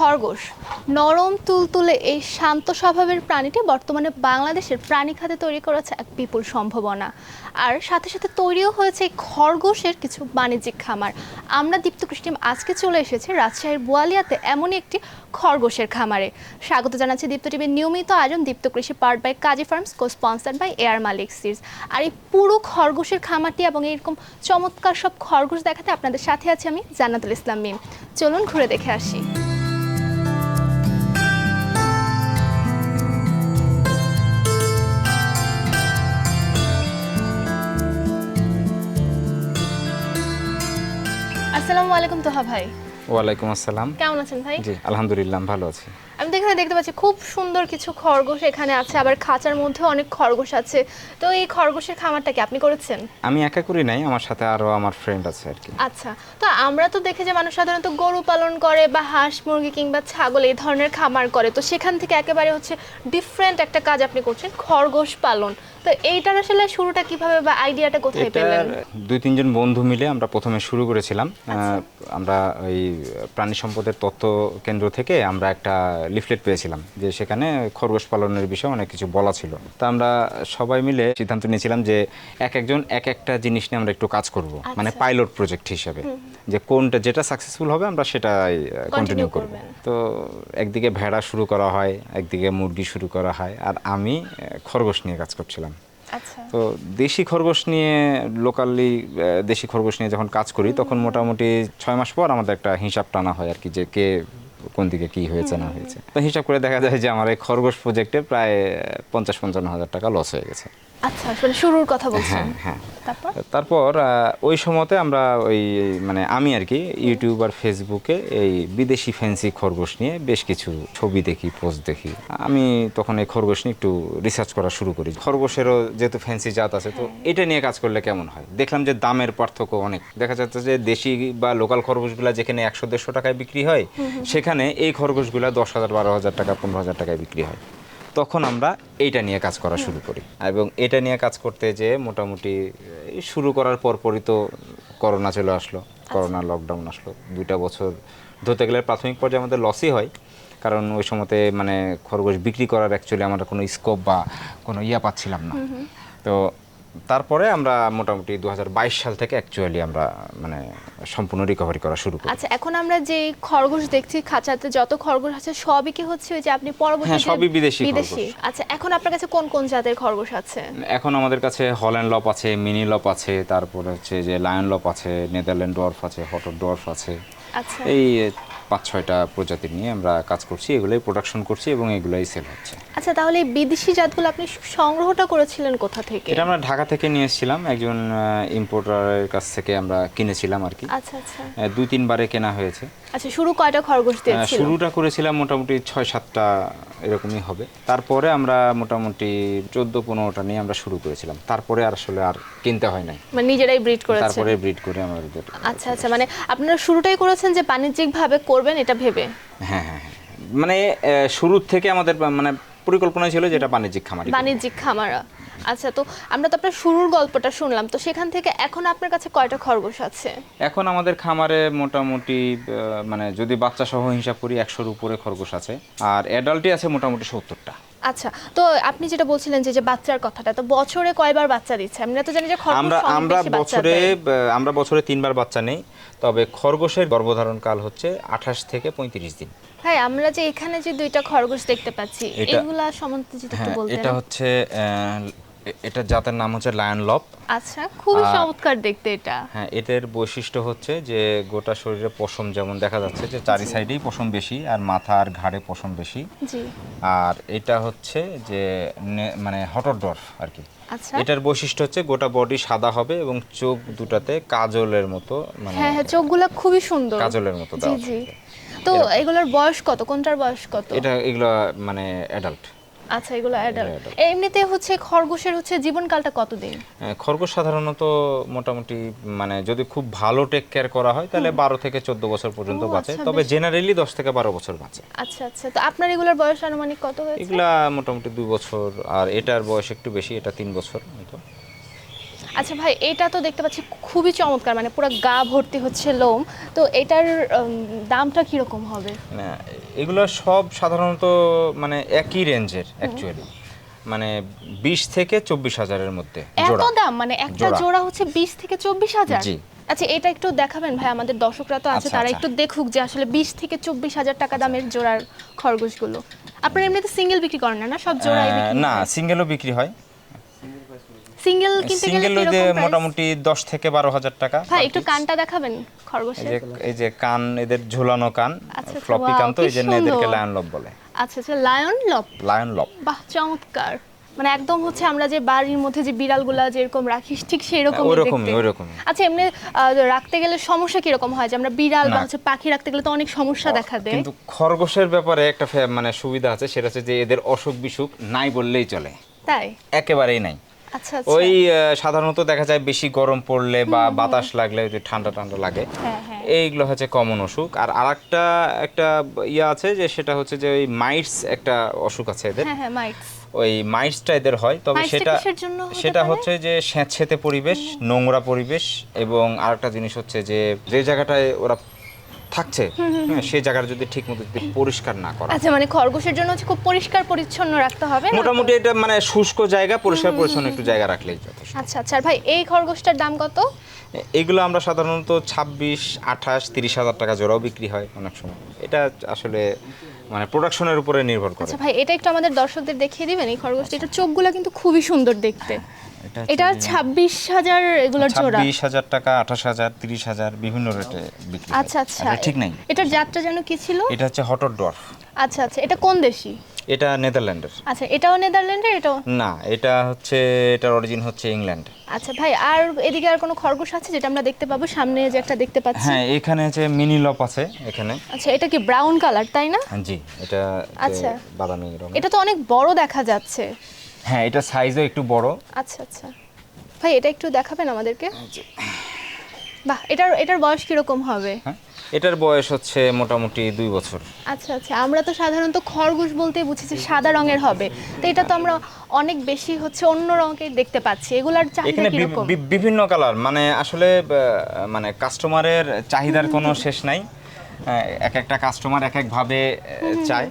খরগোশ। নরম, তুলতুলে এই শান্ত স্বভাবের প্রাণীটি বর্তমানে বাংলাদেশের প্রাণী খাতে তৈরি করেছে এক বিপুল সম্ভাবনা। আর সাথে সাথে তৈরিও হয়েছে এই খরগোশের কিছু বাণিজ্যিক খামার। আমরা দীপ্ত কৃষ্টিম আজকে চলে এসেছি রাজশাহীর বোয়ালিয়াতে এমনই একটি খরগোশের খামারে। স্বাগত জানাচ্ছি দীপ্ত টিভির নিয়মিত আয়োজন Deepto Krishi part by Kazi farms co sponsored by air Malik series আর এই পুরো খরগোশের খামারটি এবং এরকম চমৎকার সব খরগোশ দেখাতে আপনাদের সাথে আছি আমি জান্নাতুল ইসলাম মিম। চলুন ঘুরে দেখে আসি। আসসালামু আলাইকুম তোহা ভাই। ওয়ালাইকুম আসসালাম। কেমন আছেন ভাই? জি আলহামদুলিল্লাহ ভালো আছি। আমি তো এখানে দেখতে পাচ্ছি খুব সুন্দর কিছু খরগোশ এখানে আছে আবার খাঁচার মধ্যে অনেক খরগোশ আছে। তো এই খরগোশের খামারটা কি আপনি করেছেন? আমি একা করি নাই আমার সাথে আরও আমার ফ্রেন্ড আছে আর কি। আচ্ছা তো আমরা তো দেখি যে মানুষ সাধারণত গরু পালন করে বা হাঁস মুরগি কিংবা ছাগল এই ধরনের খামার করে। তো সেখান থেকে একেবারে হচ্ছে ডিফারেন্ট একটা কাজ আপনি করছেন খরগোশ পালন। তো এইটার আসলে শুরুটা কীভাবে বা আইডিয়াটা কোথায় পেলেন? দুই তিনজন বন্ধু মিলে আমরা প্রথমে শুরু করেছিলাম। আমরা ওই প্রাণী সম্পদের তথ্য কেন্দ্র থেকে আমরা একটা লিফলেট পেয়েছিলাম যে সেখানে খরগোশ পালনের বিষয়ে অনেক কিছু বলা ছিল। তা আমরা সবাই মিলে সিদ্ধান্ত নিয়েছিলাম যে এক একজন এক একটা জিনিস নিয়ে আমরা একটু কাজ করব মানে আচ্ছা। পাইলট প্রজেক্ট হিসাবে যে কোনটা যেটা সাকসেসফুল হবে আমরা সেটাই কন্টিনিউ করব। তো একদিকে ভেড়া শুরু করা হয় একদিকে মুরগি শুরু করা হয় আর আমি খরগোশ নিয়ে কাজ করছিলাম। আচ্ছা তো দেশি খরগোশ নিয়ে লোকালি দেশি খরগোশ নিয়ে যখন কাজ করি তখন মোটামুটি ছয় মাস পর আমাদের একটা হিসাব টানা হয় আর কি যে কে কোন দিকে কি হয়েছে না হয়েছে। তো হিসাব করে দেখা যায় যে আমার এই খরগোশ প্রজেক্টে প্রায় পঞ্চাশ পঞ্চান্ন হাজার টাকা লস হয়ে গেছে। আচ্ছা আসলে শুরুর কথা বলছেন। হ্যাঁ হ্যাঁ। তারপর? তারপর ওই সময়তে আমরা ওই মানে আমি আর কি ইউটিউব আর ফেসবুকে এই বিদেশি ফ্যান্সি খরগোশ নিয়ে বেশ কিছু ছবি দেখি পোস্ট দেখি। আমি তখন এই খরগোশ নিয়ে একটু রিসার্চ করা শুরু করি। খরগোশেরও যেহেতু ফ্যান্সি জাত আছে তো এটা নিয়ে কাজ করলে কেমন হয়? দেখলাম যে দামের পার্থক্য অনেক। দেখা যাচ্ছে যে দেশি বা লোকাল খরগোশগুলা যেখানে একশো দেড়শো টাকায় বিক্রি হয় সেখানে এই খরগোশগুলা দশ হাজার বারো হাজার টাকা পনেরো হাজার টাকায় বিক্রি হয়। তখন আমরা এইটা নিয়ে কাজ করা শুরু করি। এবং এটা নিয়ে কাজ করতে যে মোটামুটি শুরু করার পরপরই তো করোনা চলে আসলো করোনা লকডাউন আসলো। দুইটা বছর ধরতে গেলে প্রাথমিক পর্যায়ে আমাদের লসই হয়। কারণ ওই সময়তে মানে খরগোশ বিক্রি করার অ্যাকচুয়ালি আমরা কোনো স্কোপ বা কোনো ইয়া পাচ্ছিলাম না। তো তারপরে আমরা মোটামুটি দুহাজার বাইশ সাল থেকে অ্যাকচুয়ালি আমরা মানে সম্পূর্ণ রিকভারি করা শুরু করি। আচ্ছা এখন আমরা যে খরগোশ দেখছি খাঁচাতে যত খরগোশ আছে সবই কি হচ্ছে ওই যে আপনি পরবর্তী হ্যাঁ, সবই বিদেশি বিদেশি। আচ্ছা এখন আপনার কাছে কোন কোন জাতের খরগোশ আছে? এখন আমাদের কাছে হল্যান্ড লপ আছে মিনি লপ আছে তারপরে হচ্ছে যে লায়ন লপ আছে নেদারল্যান্ড ডোয়ার্ফ আছে হটর ডোয়ার্ফ আছে। আচ্ছা। এই পাঁচ ছয়টা প্রজাতি নিয়ে আমরা কাজ করছি এগুলোই প্রোডাকশন করছি এবং এগুলোই সেল হচ্ছে। আচ্ছা তাহলে এই বিদেশি জাতগুলো আপনি সংগ্রহটা করেছিলেন কোথা থেকে? এটা আমরা ঢাকা থেকে নিয়ে এসেছিলাম একজন ইম্পোর্টারের কাছ থেকে আমরা কিনেছিলাম আর কি। আচ্ছা আচ্ছা। দুই তিনবারে কেনা হয়েছে। আচ্ছা শুরু কয়টা খরগোশ আহ, দিয়েছিল? শুরুটা করেছিলাম মোটামুটি ছয় সাতটা এরকমই হবে। তারপরে আমরা মোটামুটি চোদ্দ পনেরোটা নিয়ে আমরা শুরু করেছিলাম। তারপরে আর আসলে আর কিনতে হয় নাই। মানে নিজেরাই ব্রিড করেছেন? তারপরে ব্রিড করে আমাদের আচ্ছা আচ্ছা মানে আপনারা শুরুটাই করেছেন যে বাণিজ্যিক ভাবে করবেন এটা ভেবে? হ্যাঁ হ্যাঁ হ্যাঁ। মানে শুরুর থেকে আমাদের মানে পরিকল্পনা ছিল যে এটা বাণিজ্যিক খামারি। বাণিজ্যিক খামারা আচ্ছা তো আমরা তো আপনার শুরুর গল্পটা শুনলাম তো সেখান থেকে এখন আপনার কাছে কয়টা খরগোশ আছে? এখন আমাদের খামারে মোটামুটি মানে যদি বাচ্চা সহ হিসাব করি একশোর উপরে খরগোশ আছে আর অ্যাডাল্টই আছে মোটামুটি সত্তরটা। আচ্ছা তো আপনি যেটা বলছিলেন যে যে বাচ্চার কথাটা তো বছরে কয়বার বাচ্চা দিচ্ছে? আমরা তো জানি যে খরগোশ আমরা আমরা বছরে আমরা বছরে তিনবার বাচ্চা নেই তবে খরগোশের গর্ভধারণ কাল হচ্ছে আঠাশ থেকে পঁয়ত্রিশ দিন। ভাই আমরা যে এখানে যে দুইটা খরগোশ দেখতে পাচ্ছি এগুলা সম্বন্ধে যদি একটু হ্যাঁ বলতেন। এটা হচ্ছে এটা জাতের নাম হচ্ছে লায়ন লপ আচ্ছা খুবই চমৎকার দেখতে এটা। হ্যাঁ এটার বৈশিষ্ট্য হচ্ছে যে গোটা শরীরে পশম যেমন দেখা যাচ্ছে যে চারি সাইডেই পশম বেশি আর মাথা আর ঘাড়ে পশম বেশি। জি। আর এটা হচ্ছে যে মানে হটর ডর্ফ আর কি। আচ্ছা। এটার বৈশিষ্ট্য হচ্ছে গোটা বডি সাদা হবে এবং চোখ দুটাতে কাজলের মতো মানে হ্যাঁ হ্যাঁ চোখগুলো খুবই সুন্দর। কাজলের মতো জি জি। তো এগুলোর বয়স কত? কোনটার বয়স কত? এটা এগুলো মানে অ্যাডাল্ট আচ্ছা এগুলো অ্যাডাল্ট। এমনিতে হচ্ছে খরগোশের হচ্ছে জীবনকালটা কতদিন? খরগোশ সাধারণত মোটামুটি মানে যদি খুব ভালো টেক কেয়ার করা হয় তাহলে বারো থেকে চোদ্দ বছর পর্যন্ত বাঁচে আচ্ছা, তবে জেনারেলি দশ থেকে বারো বছর বাঁচে। আচ্ছা আচ্ছা। তো আপনার এগুলোর বয়স আনুমানিক কত হয়েছে? এগুলা মোটামুটি দুই বছর আর এটার বয়স একটু বেশি এটা তিন বছর মতো। আচ্ছা ভাই এটা তো দেখতে পাচ্ছি খুবই চমৎকার মানে পুরো গা ভর্তি হচ্ছে লোম। তো এটার দামটা কীরকম হবে? এগুলো সব সাধারণত মানে একই রেঞ্জের অ্যাকচুয়ালি মানে বিশ থেকে চব্বিশ হাজারের মধ্যে এত দাম? মানে একটা জোড়া। হচ্ছে বিশ থেকে চব্বিশ হাজার? জি। আচ্ছা এটা একটু দেখাবেন ভাই আমাদের দর্শকরা তো আছে আচ্ছা, তারা আচ্ছা। একটু দেখুক যে আসলে বিশ থেকে চব্বিশ হাজার টাকা দামের জোড়ার খরগোশগুলো। আপনারা এমনিতে সিঙ্গেল বিক্রি করেন না না? সব জোড়াই বিক্রি না সিঙ্গেলও বিক্রি হয়। সিঙ্গেল কিনতে গেলে সিঙ্গেল যে মোটামুটি দশ থেকে বারো হাজার টাকা। ভাই একটু কানটা দেখাবেন খরগোশের? এই যে কান এদের ঝুলানো কান আচ্ছা, আচ্ছা, ফ্লপি কান তো এই জন্য এদেরকে লায়ন লব বলে। আচ্ছা আচ্ছা লায়ন লপ লায়ন লব বাহ চমৎকার। মানে একদম হচ্ছে আমরা যে বাড়ির মধ্যে যে বিড়ালগুলা যেরকম রাখি ঠিক সেই রকম ওইরকমই, ওইরকমই। আচ্ছা এমনি রাখতে গেলে সমস্যা কীরকম হয়? যে আমরা বিড়াল বা হচ্ছে পাখি রাখতে গেলে তো অনেক সমস্যা দেখা দেয়। কিন্তু খরগোশের ব্যাপারে একটা মানে সুবিধা আছে সেটা হচ্ছে যে এদের অসুখ বিসুখ নাই বললেই চলে। তাই? একেবারেই নাই। আচ্ছা আচ্ছা ওই সাধারণত দেখা যায় বেশি গরম পড়লে বা বাতাস লাগলে ঠান্ডা ঠান্ডা লাগে। হ্যাঁ হ্যাঁ। এইগুলো হচ্ছে কমন অসুখ। আর আরেকটা একটা ইয়ে আছে যে সেটা হচ্ছে যে ওই মাইটস একটা অসুখ আছে এদের। হ্যাঁ মাইটস ওই মাইটসটা এদের হয়। তবে সেটা সেটা হচ্ছে যে স্যাঁতসেঁতে পরিবেশ নোংরা পরিবেশ এবং আরেকটা জিনিস হচ্ছে যে যে জায়গাটায় ওরা থাকছে হ্যাঁ, সেই জায়গাটা যদি ঠিক মতো যদি পরিষ্কার না করা আচ্ছা মানে খরগোশের জন্য হচ্ছে খুব পরিষ্কার পরিচ্ছন্ন রাখতে হবে না মোটামুটি এটা মানে শুষ্ক জায়গা পরিষ্কার পরিচ্ছন্ন একটু জায়গা রাখলেই যথেষ্ট। আচ্ছা আচ্ছা আর ভাই এই খরগোশটার দাম কত? এগুলো আমরা সাধারণত ছাব্বিশ আঠাশ তিরিশ হাজার টাকা জোড়াও বিক্রি হয় অনেক সময়। এটা আসলে মানে প্রোডাকশনের উপরে নির্ভর করে। আচ্ছা ভাই এটা একটু আমাদের দর্শকদের দেখিয়ে দিবেন এই খরগোশটা এটা চোখগুলো কিন্তু খুবই সুন্দর দেখতে। এটা ছাব্বিশ হাজার এগুলোর জোড়া? ছাব্বিশ হাজার টাকা আঠাশ হাজার তিরিশ হাজার বিভিন্ন রেটে বিক্রি আচ্ছা আচ্ছা। ঠিক নাই। এটার জাতটা যেন কি ছিল? এটা হচ্ছে হটর ডর্ফ আচ্ছা আচ্ছা। এটা কোন দেশি? এটা নেদারল্যান্ডের আচ্ছা এটাও নেদারল্যান্ডের এটাও? না এটা হচ্ছে এটার অরিজিন হচ্ছে ইংল্যান্ড আচ্ছা ভাই আর এদিকে আর কোনো খরগোশ আছে যেটা আমরা দেখতে পাবো? সামনে যে একটা দেখতে পাচ্ছি। হ্যাঁ এখানে হচ্ছে মিনি লপ আছে এখানে। আচ্ছা এটা কি ব্রাউন কালার তাই না? হ্যাঁ, জি এটা আচ্ছা। বাদামি রঙ এটা তো অনেক বড় দেখা যাচ্ছে। হ্যাঁ এটা সাইজও একটু বড়। আচ্ছা আচ্ছা। ভাই এটা একটু দেখাবেন আমাদেরকে? বাহ এটার এটার বয়স কীরকম হবে? হ্যাঁ এটার বয়স হচ্ছে মোটামুটি দুই বছর। আচ্ছা আচ্ছা আমরা তো সাধারণত খরগোশ বলতে বুঝেছি সাদা রঙের হবে। তো এটা তো আমরা অনেক বেশি হচ্ছে অন্য রঙের দেখতে পাচ্ছি। এগুলার চাহিদা এখানে কীরকম? বিভিন্ন কালার। মানে আসলে মানে কাস্টমারের চাহিদার কোনো শেষ নাই। এক একটা কাস্টমার এক একভাবে চায়।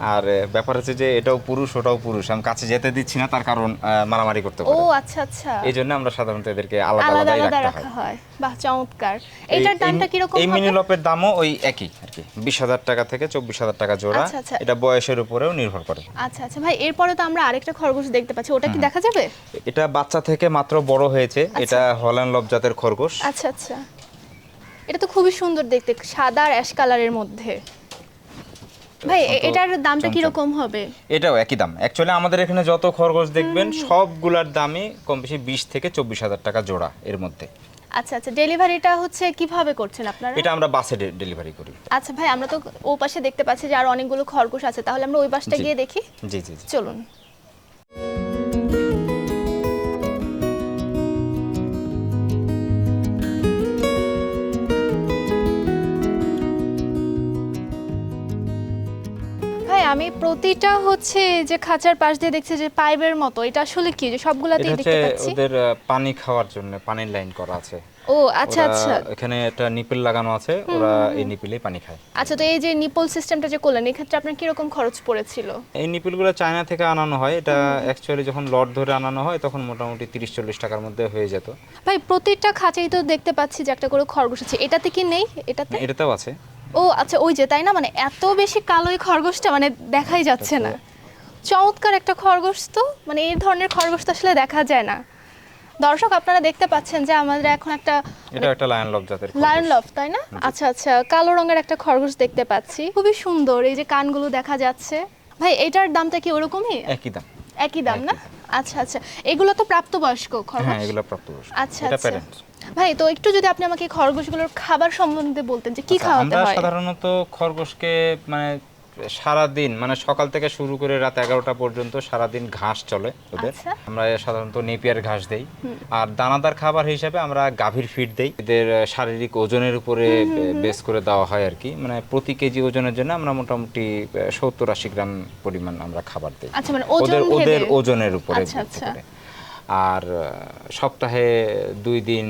আর ব্যাপার হচ্ছে যে এটাও পুরুষ ওটাও পুরুষ। আমি কাছে যেতে দিচ্ছি না তার কারণ মারামারি করতে পারে। ও আচ্ছা আচ্ছা। এই জন্য আমরা সাধারণত এদেরকে আলাদা আলাদা রাখা হয়। বাহ চমৎকার। এটার এই- দামটা কীরকম এই হবে? মিনি লপের দামও ওই একই আর কি। বিশ হাজার টাকা থেকে চব্বিশ হাজার টাকা জোড়া। আচ্ছা, আচ্ছা। এটা বয়সের উপরেও নির্ভর করে। আচ্ছা আচ্ছা। ভাই এরপরে তো আমরা আরেকটা খরগোশ দেখতে পাচ্ছি। ওটা কি দেখা যাবে? এটা বাচ্চা থেকে মাত্র বড় হয়েছে। এটা হল্যান্ড লব জাতের খরগোশ। আচ্ছা আচ্ছা। এটা তো খুবই সুন্দর দেখতে সাদা আর অ্যাশ কালারের মধ্যে। ভাই এটার দামটা কি কীরকম হবে? এটাও একই দাম। অ্যাকচুয়ালি আমাদের এখানে যত খরগোশ দেখবেন সবগুলার দামই কম বেশি বিশ থেকে চব্বিশ হাজার টাকা জোড়া এর মধ্যে। আচ্ছা আচ্ছা ডেলিভারিটা হচ্ছে কীভাবে করছেন আপনারা? এটা আমরা বাসে ডেলিভারি করি। আচ্ছা ভাই আমরা তো ও পাশে দেখতে পাচ্ছি যে আর অনেকগুলো খরগোশ আছে। তাহলে আমরা ওই পাশটা গিয়ে দেখি। জি জি। চলুন। আমি প্রতিটা হচ্ছে যে খাঁচার পাশ দিয়ে দেখছি যে পাইপের মতো এটা আসলে কি? যে সবগুলাতেই দেখতে পাচ্ছি? ওদের পানি খাওয়ার জন্য পানির লাইন করা আছে। ও আচ্ছা আচ্ছা। এখানে একটা নিপেল লাগানো আছে ওরা এই নিপেলেই পানি খায়। আচ্ছা তো এই যে নিপল সিস্টেমটা যে করলেন এক্ষেত্রে আপনার কীরকম খরচ পড়েছিল? এই নিপেলগুলো চায়না থেকে আনানো হয়। এটা অ্যাকচুয়ালি যখন লট ধরে আনানো হয় তখন মোটামুটি তিরিশ চল্লিশ টাকার মধ্যে হয়ে যেত। ভাই প্রতিটা খাঁচাই তো দেখতে পাচ্ছি যে একটা করে খরগোশ আছে। এটাতে কি নেই? এটাতে? এটাতেও আছে। ও আচ্ছা ওই যে তাই না? মানে এত বেশি কালো এই খরগোশটা মানে দেখাই যাচ্ছে না। চমৎকার একটা খরগোশ তো মানে এই ধরনের খরগোশ তো আসলে দেখা যায় না। দর্শক আপনারা দেখতে পাচ্ছেন যে আমাদের এখন একটা এটা একটা লায়ন লব জাতের লায়ন লভ তাই না? আচ্ছা আচ্ছা কালো রঙের একটা খরগোশ দেখতে পাচ্ছি। খুবই সুন্দর এই যে কানগুলো দেখা যাচ্ছে। ভাই এটার দামটা কি ওরকমই? একই দাম। একই দাম না? আচ্ছা আচ্ছা। এগুলো তো প্রাপ্তবয়স্ক হ্যাঁ খরগোশ এগুলো প্রাপ্তবয়স্ক। আচ্ছা এটা আচ্ছা। ভাই তো একটু যদি আপনি আমাকে খরগোশগুলোর খাবার সম্বন্ধে বলতেন যে কি খাওয়াতে আমরা সাধারণত খরগোশকে মানে সারা দিন মানে সকাল থেকে শুরু করে রাত এগারোটা পর্যন্ত সারা দিন ঘাস চলে ওদের। আচ্ছা। আমরা সাধারণত নেপিয়ার ঘাস দেই। আর দানাদার খাবার হিসাবে আমরা গাভীর ফিড দেই। এদের শারীরিক ওজনের উপরে বেস করে দেওয়া হয় আর কি। মানে প্রতি কেজি ওজনের জন্য আমরা মোটামুটি সত্তর আশি গ্রাম পরিমাণ আমরা খাবার দিই। আচ্ছা মানে ওদের ওদের ওজনের উপরে আচ্ছা। আর সপ্তাহে দুই দিন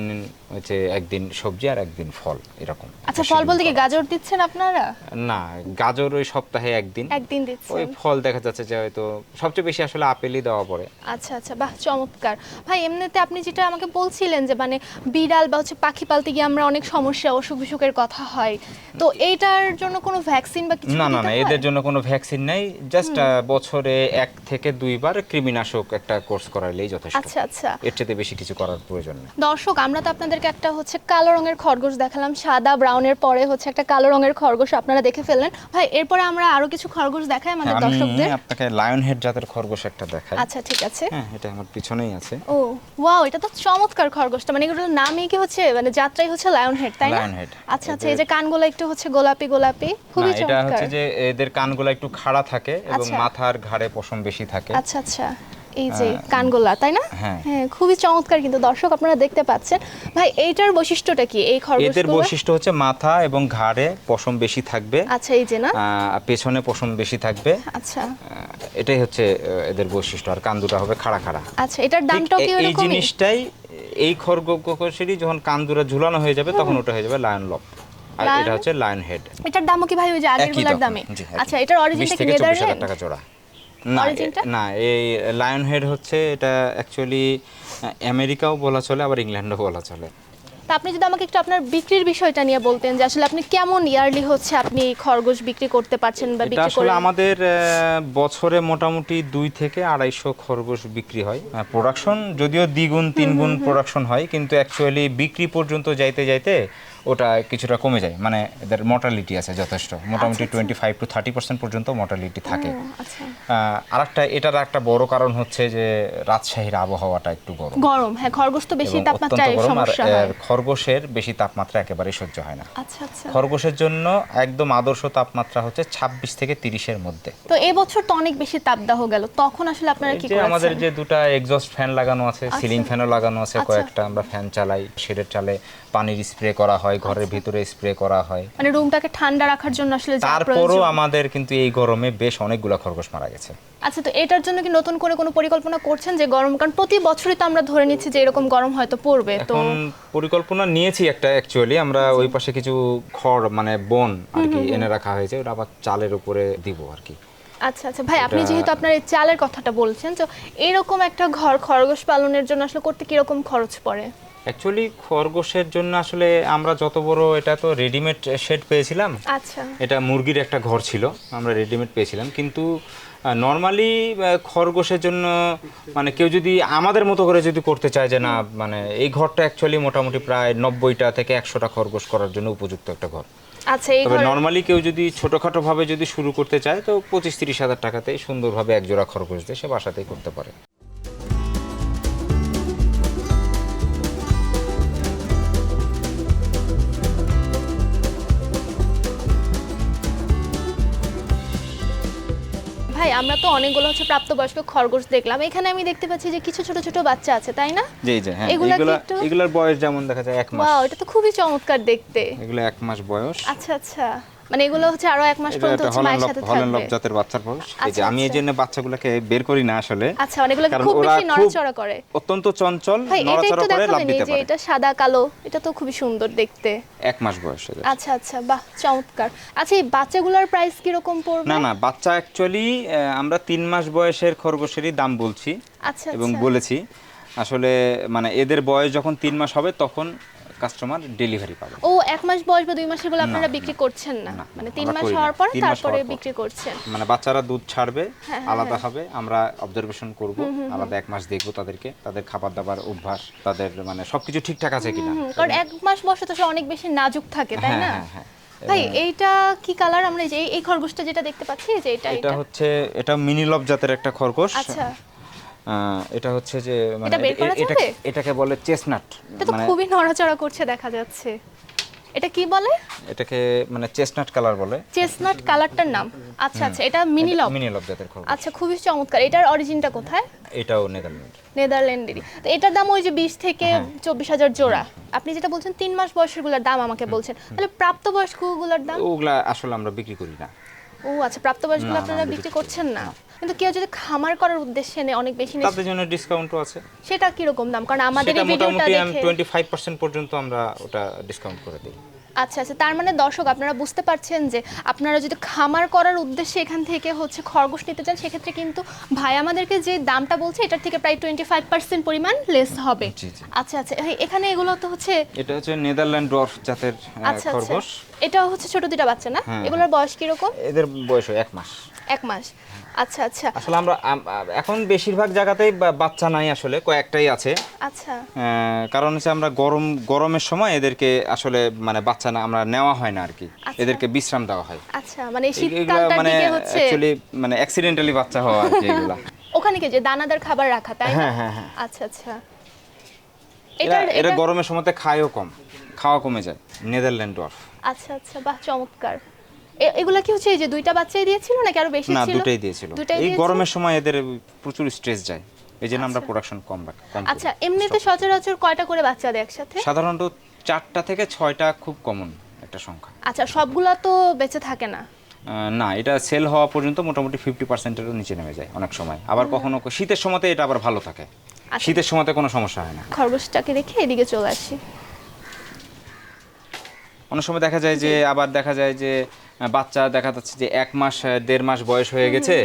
হচ্ছে একদিন সবজি আর একদিন ফল এরকম। আচ্ছা ফল বলতে কি গাজর দিচ্ছেন আপনারা? না গাজর ওই সপ্তাহে একদিন। একদিন ওই ফল দেখা যাচ্ছে যে হয়তো সবচেয়ে বেশি আসলে আপেলই দেওয়া পড়ে। আচ্ছা আচ্ছা বাহ চমৎকার। ভাই এমনিতে আপনি যেটা আমাকে বলছিলেন যে মানে বিড়াল বা হচ্ছে পাখি পালতে গিয়ে আমরা অনেক সমস্যা অসুখ বিসুখের কথা হয়। তো এইটার জন্য কোনো ভ্যাকসিন বা কিছু না না না এদের জন্য কোনো ভ্যাকসিন নেই। জাস্ট বছরে এক থেকে দুইবার কৃমিনাশক একটা কোর্স করাইলেই যথেষ্ট। আচ্ছা আচ্ছা। এর চেয়ে বেশি কিছু করার প্রয়োজন নেই। দর্শক আমরা তো আপনাদেরকে একটা হচ্ছে কালো রঙের খরগোশ দেখালাম সাদা ব্রাউনের পরে হচ্ছে একটা কালো রঙের খরগোশ আপনারা দেখে ফেললেন। ভাই এরপরে আমরা আরও কিছু খরগোশ দেখাই আমাদের দর্শকদের। আপনাকে লায়ন হেড জাতের খরগোশ একটা দেখাই। আচ্ছা ঠিক আছে। হ্যাঁ এটা আমার পিছনেই আছে। ও ওয়াও এটা তো চমৎকার খরগোশটা। মানে এগুলোর নামই কি হচ্ছে মানে যাত্রাই হচ্ছে লায়ন হেড তাই না? Lion head। আচ্ছা আচ্ছা এই যে কানগুলো একটু হচ্ছে গোলাপি গোলাপি খুবই এটা হচ্ছে যে এদের কানগুলো একটু খাড়া থাকে এবং আচ্ছা। মাথার ঘাড়ে পশম বেশি থাকে। আচ্ছা আচ্ছা। এই যে কানগোলা তাই না? হ্যাঁ। হ্যাঁ খুবই চমৎকার কিন্তু দর্শক আপনারা দেখতে পাচ্ছেন। ভাই এইটার বৈশিষ্ট্যটা কি? এই খরগোশ এদের বৈশিষ্ট্য হচ্ছে মাথা এবং ঘাড়ে পশম বেশি থাকবে। আচ্ছা এই যে না? পেছনে পশম বেশি থাকবে। আচ্ছা। এটাই হচ্ছে এদের বৈশিষ্ট্য। আর কান দুটা হবে খাড়া খাড়া। আচ্ছা এটার ঠিক দামটাও কি এ- এই জিনিসটাই এই খরগোশেরই যখন কান ঝুলানো হয়ে যাবে তখন ওটা হয়ে যাবে লায়ন লব আর এটা হচ্ছে লায়ন হেড এটার দামও কি ভাই ওই যে আগেরগুলার দামে আচ্ছা এটার 20 অরিজিনটা কি চব্বিশ টাকা জোড়া। না এ- Origin টা? না এই লায়ন হেড হচ্ছে এটা অ্যাকচুয়ালি আমেরিকাও বলা চলে আবার ইংল্যান্ডও বলা চলে। তা আপনি যদি আমাকে একটু আপনার বিক্রির বিষয়টা নিয়ে বলতেন যে আসলে আপনি কেমন ইয়ারলি হচ্ছে আপনি খরগোশ বিক্রি করতে পারছেন বা বিক্রি আসলে আমাদের বছরে মোটামুটি দুই থেকে আড়াইশো খরগোশ বিক্রি হয়। প্রোডাকশন যদিও দ্বিগুণ তিনগুণ প্রোডাকশন হয় কিন্তু অ্যাকচুয়ালি বিক্রি পর্যন্ত যাইতে যাইতে ওটা কিছুটা কমে যায়। মানে এদের মর্টালিটি আছে যথেষ্ট। মোটামুটি twenty five to thirty percent পর্যন্ত মর্টালিটি থাকে। আচ্ছা। আর একটা এটার একটা বড় কারণ হচ্ছে যে রাজশাহীর আবহাওয়াটা একটু গরম। গরম হ্যাঁ খরগোশ তো বেশি তাপমাত্রায় সমস্যা হয়। খরগোশের বেশি তাপমাত্রা একেবারে সহ্য হয় না। আচ্ছা আচ্ছা। খরগোশের জন্য একদম আদর্শ তাপমাত্রা হচ্ছে ছাব্বিশ থেকে তিরিশের মধ্যে। তো এবছর তো অনেক বেশি তাপদাহ গেল। তখন আসলে আপনারা কি যে আমাদের যে দুটো এক্সস্ট ফ্যান লাগানো আছে সিলিং ফ্যানও লাগানো আছে আচ্ছা। কয়েকটা আমরা ফ্যান চালাই। শেডের চালে পানির স্প্রে করা হয় ঘরের ভিতরে স্প্রে করা হয়। মানে রুমটাকে ঠান্ডা রাখার জন্য আসলে তারপরও আমাদের কিন্তু এই গরমে বেশ অনেকগুলো খরগোশ মারা গেছে। আচ্ছা তো এটার জন্য কি নতুন করে কোনো পরিকল্পনা করছেন যে গরম? কারণ প্রতি বছরই তো আমরা ধরে নিচ্ছি যে এরকম গরম হয়তো পড়বে তো পরিকল্পনা নিয়েছি একটা অ্যাকচুয়ালি আমরা ওই পাশে কিছু খড় মানে বন আর কি এনে রাখা হয়েছে ওটা আবার চালের উপরে দিব আর কি। আচ্ছা আচ্ছা। ভাই আপনি যেহেতু আপনার এই চালের কথাটা বলছেন তো এরকম একটা ঘর খরগোশ পালনের জন্য আসলে করতে কীরকম খরচ পড়ে? অ্যাকচুয়ালি খরগোশের জন্য আসলে আমরা যত বড় এটা তো রেডিমেড শেড পেয়েছিলাম। আচ্ছা। এটা মুরগির একটা ঘর ছিল আমরা রেডিমেড পেয়েছিলাম। কিন্তু নর্মালি খরগোশের জন্য মানে কেউ যদি আমাদের মতো করে যদি করতে চায় যে না মানে এই ঘরটা অ্যাকচুয়ালি মোটামুটি প্রায় নব্বইটা থেকে একশোটা খরগোশ করার জন্য উপযুক্ত একটা ঘর। আচ্ছা তবে নর্মালি কেউ যদি ছোটোখাটো ভাবে যদি শুরু করতে চায় তো পঁচিশ তিরিশ হাজার টাকাতেই সুন্দরভাবে এক জোড়া খরগোশ দিয়ে সে বাসাতেই করতে পারে। আমরা তো অনেকগুলো হচ্ছে প্রাপ্তবয়স্ক খরগোশ দেখলাম। এখানে আমি দেখতে পাচ্ছি যে কিছু ছোট ছোট বাচ্চা আছে তাই না? জি জি হ্যাঁ। এগুলা এগুলার বয়স যেমন দেখা যায় এক মাস। ওয়াও এটা তো খুবই চমৎকার দেখতে। এগুলো এক মাস বয়স। আচ্ছা আচ্ছা। মানে এগুলো হচ্ছে আরও এক মাস পর্যন্ত হচ্ছে মায়ের সাথে লব জাতের বাচ্চার বয়স এই যে আচ্ছা, আমি এই আচ্ছা। জন্য বাচ্চাগুলোকে বের করি না আসলে। আচ্ছা অনেকগুলো কারণ খুব বেশি নড়াচড়া করে। অত্যন্ত চঞ্চল নড়াচড়া করে লাভ দিতে পারে। এটা সাদা কালো এটা তো খুবই সুন্দর দেখতে। এক মাস বয়স আচ্ছা আচ্ছা বাহ চমৎকার। আচ্ছা এই বাচ্চাগুলোর প্রাইস কীরকম পড়বে? না না বাচ্চা অ্যাকচুয়ালি আমরা তিন মাস বয়সের খরগোশেরই দাম বলছি আচ্ছা এবং আচ্ছা। বলেছি। আসলে মানে এদের বয়স যখন তিন মাস হবে তখন কাস্টমার ডেলিভারি পাবে ও এক মাস বয়স বা দুই মাসেরগুলো আপনারা বিক্রি করছেন না? মানে তিন মাস হওয়ার পরে তারপরে বিক্রি করছেন? মানে বাচ্চারা দুধ ছাড়বে হ্যাঁ, আলাদা হবে আমরা অবজারভেশন করব আলাদা এক মাস দেখব তাদেরকে তাদের খাবার দাবার অভ্যাস তাদের মানে সবকিছু ঠিকঠাক আছে কিনা। কারণ এক মাস বয়সে তো সে অনেক বেশি নাজুক থাকে তাই হ্যাঁ, না? হ্যাঁ, হ্যাঁ। ভাই এইটা কি কালার আমরা এই যে এই- খরগোশটা যেটা দেখতে পাচ্ছি যে এটা এটা। হচ্ছে এটা মিনি লব জাতের একটা খরগোশ। আচ্ছা। এটা হচ্ছে যে মানে? এটাকে বলে তো মানে খুবই নড়াচড়া করছে দেখা যাচ্ছে। এটা কি বলে? এটাকে মানে চেসনাট কালার বলে। চেসনাট কালারটার নাম? আচ্ছা আচ্ছা এটা মিনি লব। মিনি লব জাতের খরগোশ। আচ্ছা খুবই চমৎকার। এটার অরিজিনটা কোথায়? এটাও নেদারল্যান্ড। নেদারল্যান্ডেরই। তো এটার দাম ওই যে বিশ থেকে হ্যাঁ। চব্বিশ হাজার জোড়া। আপনি যেটা বলছেন তিন মাস বয়সেরগুলার দাম আমাকে বলছেন। তাহলে প্রাপ্তবয়স্কগুলার দাম? ওগুলা আসলে আমরা বিক্রি করি না। ও আচ্ছা প্রাপ্তবয়স্কগুলো আপনারা বিক্রি করছেন না। কিন্তু কেউ যদি খামার করার উদ্দেশ্যে নেয় অনেক বেশি নেয় তাদের জন্য ডিসকাউন্টও আছে। সেটা কীরকম দাম? কারণ আমাদের এই ভিডিওটা দেখে টোয়েন্টি ফাইভ পার্সেন্ট পর্যন্ত আমরা ওটা ডিসকাউন্ট করে দিই। আচ্ছা আচ্ছা তার মানে দর্শক আপনারা বুঝতে পারছেন যে আপনারা যদি খামার করার উদ্দেশ্যে এখান থেকে হচ্ছে খরগোশ নিতে চান সেক্ষেত্রে কিন্তু ভাই আমাদেরকে যে দামটা বলছে এটার থেকে প্রায় টোয়েন্টি ফাইভ পার্সেন্ট পরিমাণ লেস হবে। আচ্ছা আচ্ছা এখানে এগুলো তো হচ্ছে এটা হচ্ছে নেদারল্যান্ড ডর্ফ জাতের আচ্ছা আচ্ছা। খরগোশ। এটা হচ্ছে ছোট দুটা বাচ্চা না? হ্যাঁ, এগুলোর বয়স কীরকম? এদের বয়স এক মাস। এক মাস। আচ্ছা আচ্ছা। আসলে আমরা এখন বেশিরভাগ জায়গাতেই বাচ্চা নাই আসলে কয়েকটাই আছে। আচ্ছা। কারণ হচ্ছে আমরা গরম গরমের সময় এদেরকে আসলে মানে বাচ্চা না আমরা নেওয়া হয় না আর কি আচ্ছা। এদেরকে বিশ্রাম দেওয়া হয়। আচ্ছা মানে শীতকালটার মানে দিকে হচ্ছে অ্যাকচুয়ালি মানে অ্যাক্সিডেন্টালি বাচ্চা হওয়া আর কি এগুলা। ওখানে কি যে দানাদার খাবার রাখা তাই না? হ্যাঁ, হ্যাঁ, হ্যাঁ। আচ্ছা আচ্ছা। এরা এটা গরমের সময়তে খায়ও কম খাওয়া কমে যায়। নেদারল্যান্ড ডর্ফ আচ্ছা আচ্ছা বাহ চমৎকার। এগুলা কি হচ্ছে এই যে দুইটা বাচ্চাই দিয়েছিল নাকি আরও বেশি ছিল? না দুটাই দিয়েছিল। এই গরমের সময় এদের প্রচুর স্ট্রেস যায়। এই জন্য আমরা প্রোডাকশন কম রাখি আচ্ছা এমনিতে সচরাচর কয়টা করে বাচ্চা দেয় একসাথে? সাধারণত চারটা থেকে ছয়টা খুব কমন একটা সংখ্যা। আচ্ছা সবগুলা তো বেঁচে থাকে না? না এটা সেল হওয়া পর্যন্ত মোটামুটি ফিফটি পার্সেন্টেরও নিচে নেমে যায় অনেক সময়। আবার কখনো শীতের সময়তে এটা আবার ভালো থাকে। আচ্ছা। শীতের সময়তে কোনো সমস্যা হয় না। খরগোশটাকে রেখে এদিকে চলে আসি। অনেক সময় দেখা যায় যে আবার দেখা যায় যে বাচ্চা দেখা যাচ্ছে যে এক মাস দেড় মাস বয়স হয়ে গেছে।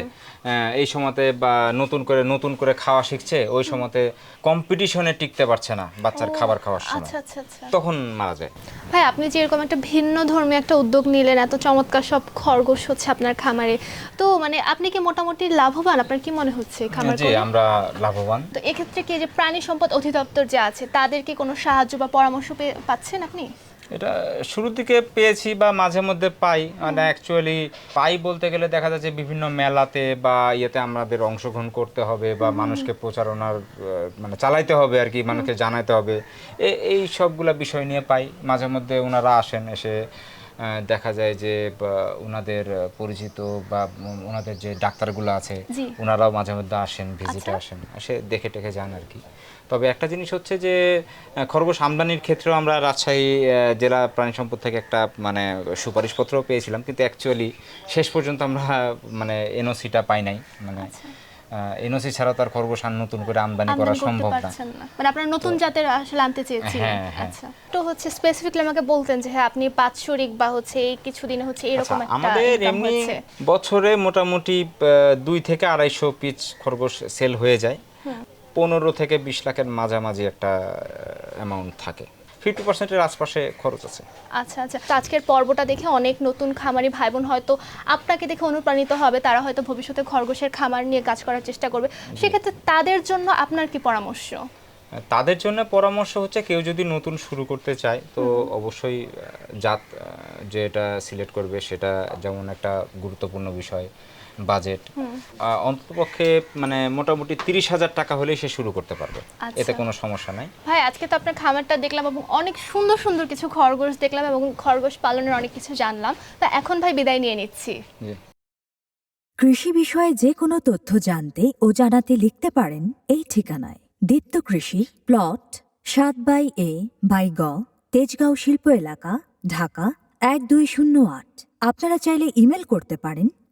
এই সময়তে বা নতুন করে নতুন করে খাওয়া শিখছে ওই সময়তে কম্পিটিশনে টিকতে পারছে না বাচ্চার খাবার খাওয়ার সময়। আচ্ছা আচ্ছা আচ্ছা। তখন মারা যায়। ভাই আপনি যে এরকম একটা ভিন্ন ধর্মী একটা উদ্যোগ নিলেন এত চমৎকার সব খরগোশ হচ্ছে আপনার খামারে। তো মানে আপনি কি মোটামুটি লাভবান? আপনার কি মনে হচ্ছে খামার জি আমরা লাভবান। তো এক্ষেত্রে কি যে প্রাণী সম্পদ অধিদপ্তর যে আছে তাদের কি কোনো সাহায্য বা পরামর্শ পাচ্ছেন আপনি? এটা শুরুর দিকে পেয়েছি বা মাঝে মধ্যে পাই। মানে অ্যাকচুয়ালি পাই বলতে গেলে দেখা যাচ্ছে বিভিন্ন মেলাতে বা ইয়েতে আমাদের অংশগ্রহণ করতে হবে বা মানুষকে প্রচারণার মানে চালাইতে হবে আর কি মানুষকে জানাতে হবে। এ- এই সবগুলা বিষয় নিয়ে পাই। মাঝে মধ্যে ওনারা আসেন এসে দেখা যায় যে ওনাদের পরিচিত বা ওনাদের যে ডাক্তারগুলো আছে ওনারাও মাঝে মধ্যে আসেন ভিজিটে আচ্ছা। আসেন। এসে দেখে টেখে যান আর কি। তবে একটা জিনিস হচ্ছে যে খরগোশ আমদানির ক্ষেত্রেও আমরা রাজশাহী জেলা প্রাণী সম্পদ থেকে একটা মানে সুপারিশপত্র পেয়েছিলাম। কিন্তু অ্যাকচুয়ালি শেষ পর্যন্ত আমরা মানে এনওসিটা পাই নাই। মানে এনওসি ছাড়া তো আর খরগোশ আর নতুন করে আমদানি করা সম্ভব না। মানে আপনারা নতুন জাতের আসলে আনতে চেয়েছিলেন। হ্যাঁ, হ্যাঁ। আচ্ছা। তো হচ্ছে স্পেসিফিকলি আমাকে বলতেন যে হ্যাঁ আপনি বাৎসরিক বা হচ্ছে এই কিছুদিনে হচ্ছে আচ্ছা এরকম একটা আমাদের এমনি বছরে মোটামুটি দুই থেকে আড়াইশো পিস খরগোশ সেল হয়ে যায়। পনেরো থেকে বিশ লাখের মাঝামাঝি একটা অ্যামাউন্ট থাকে। ফিফটি পার্সেন্টের আশপাশে খরচ আছে। আচ্ছা আচ্ছা। আজকের পর্বটা দেখে অনেক নতুন খামারি ভাই বোন হয়তো আপনাকে দেখে অনুপ্রাণিত হবে। তারা হয়তো ভবিষ্যতে খরগোশের খামার নিয়ে কাজ করার চেষ্টা করবে। সেক্ষেত্রে তাদের জন্য আপনার কি পরামর্শ? তাদের জন্য পরামর্শ হচ্ছে কেউ যদি নতুন শুরু করতে চায় তো অবশ্যই জাত যেটা সিলেক্ট করবে সেটা যেমন একটা গুরুত্বপূর্ণ বিষয়। বাজেট। অন্ততপক্ষে মানে মোটামুটি তিরিশ হাজার টাকা হলেই সে শুরু করতে পারবে। আচ্ছা। এতে কোনো সমস্যা নাই। ভাই আজকে তো আপনার খামারটা দেখলাম এবং অনেক সুন্দর সুন্দর কিছু খরগোশ দেখলাম এবং খরগোশ পালনের অনেক কিছু জানলাম। তা এখন ভাই বিদায় নিয়ে নিচ্ছি। কৃষি বিষয়ে যে কোনো তথ্য জানতে ও জানাতে লিখতে পারেন এই ঠিকানায়। দীপ্ত কৃষি প্লট সাত বাই এ বাই গ তেজগাঁও শিল্প এলাকা ঢাকা এক দুই শূন্য আট। আপনারা চাইলে ইমেল করতে পারেন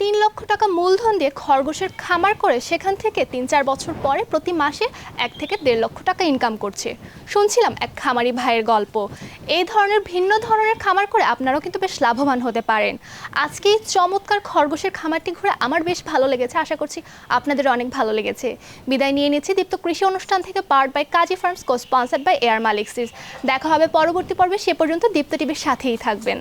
তিন লক্ষ টাকা মূলধন দিয়ে খরগোশের খামার করে সেখান থেকে তিন চার বছর পরে প্রতি মাসে এক থেকে দেড় লক্ষ টাকা ইনকাম করছে। শুনছিলাম এক খামারি ভাইয়ের গল্প। এই ধরনের ভিন্ন ধরনের খামার করে আপনারাও কিন্তু বেশ লাভবান হতে পারেন। আজকে এই চমৎকার খরগোশের খামারটি ঘুরে আমার বেশ ভালো লেগেছে, আশা করছি আপনাদের অনেক ভালো লেগেছে। বিদায় নিয়ে নিচ্ছি দীপ্ত কৃষি অনুষ্ঠান থেকে part by Kazi farms co sponsored by air মালিক্সিস দেখা হবে পরবর্তী পর্বে, সে পর্যন্ত দীপ্ত টিভির সাথেই থাকবেন।